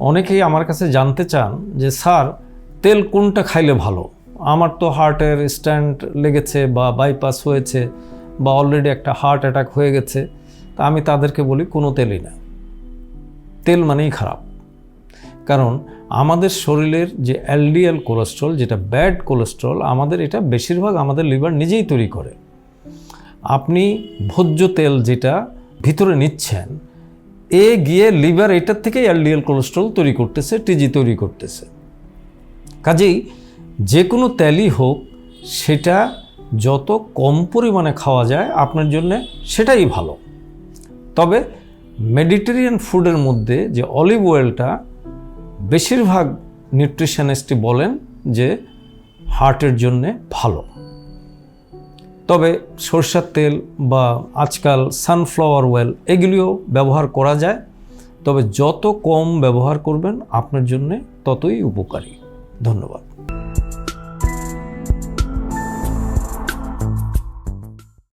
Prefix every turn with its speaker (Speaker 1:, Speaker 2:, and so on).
Speaker 1: অনেকেই আমার কাছে জানতে চান যে, স্যার, তেল কোনটা খাইলে ভালো? আমার তো হার্টের স্ট্যান্ড লেগেছে বা বাইপাস হয়েছে বা অলরেডি একটা হার্ট অ্যাটাক হয়ে গেছে। তা আমি তাদেরকে বলি, কোনো তেলই না। তেল মানেই খারাপ। কারণ আমাদের শরীরের যে এলডিএল কোলেস্ট্রল, যেটা ব্যাড কোলেস্ট্রল, আমাদের এটা বেশিরভাগ আমাদের লিভার নিজেই তৈরি করে। আপনি ভোজ্য তেল যেটা ভিতরে নিচ্ছেন এ গিয়ে লিভার এটার থেকেই এলডিএল কোলেস্ট্রল তৈরি করতেছে টিজি তৈরি করতেছে। কাজেই যে কোনো তেলই হোক, সেটা যত কম পরিমাণে খাওয়া যায় আপনার জন্য সেটাই ভালো। তবে মেডিটেরিয়ান ফুডের মধ্যে যে অলিভ অয়েলটা বেশিরভাগ নিউট্রিশনিস্টই বলেন যে হার্টের জন্যে ভালো। তবে সরষের তেল বা আজকাল সানফ্লাওয়ার ওয়েল এগুলিও ব্যবহার করা যায়। তবে যত কম ব্যবহার করবেন, আপনার জন্যে ততই উপকারী। ধন্যবাদ।